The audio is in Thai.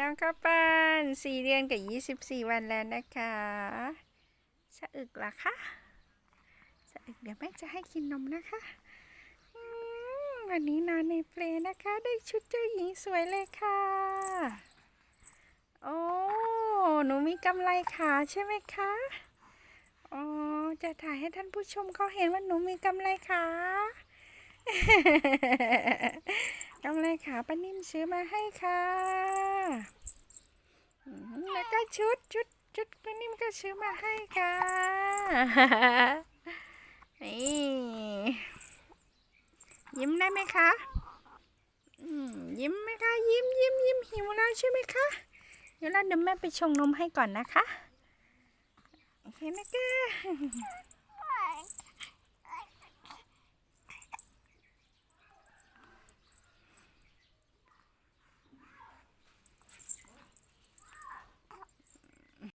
น้องข้าวปั้นสี่เดือนกับยี่สิบสี่วันแล้วนะคะสะอึกหรอคะสะอึกเดี๋ยวแม่จะให้กินนมนะคะวันนี้นอนในเปลนะคะ ได้ชุดเจ้าหญิงสวยเลยค่ะ โอ้ หนูมีกำไรขาใช่ไหมคะอ๋อจะถ่ายให้ท่านผู้ชมเขาเห็นว่าหนูมีกำไรขากำไรขาป้านิ่มซื้อมาให้ค่ะ ก็ชุดชุดชุดนิ่มก็ซื้อมาให้ค่ะ นี่ยิ้มได้ไหมคะยิ้มไหมคะ ยิ้มยิ้มยิ้มหิวแล้วใช่ไหมคะเดี๋ยวเราเดี๋ยวแม่ไปชงนมให้ก่อนนะคะ โอเคไหมคะ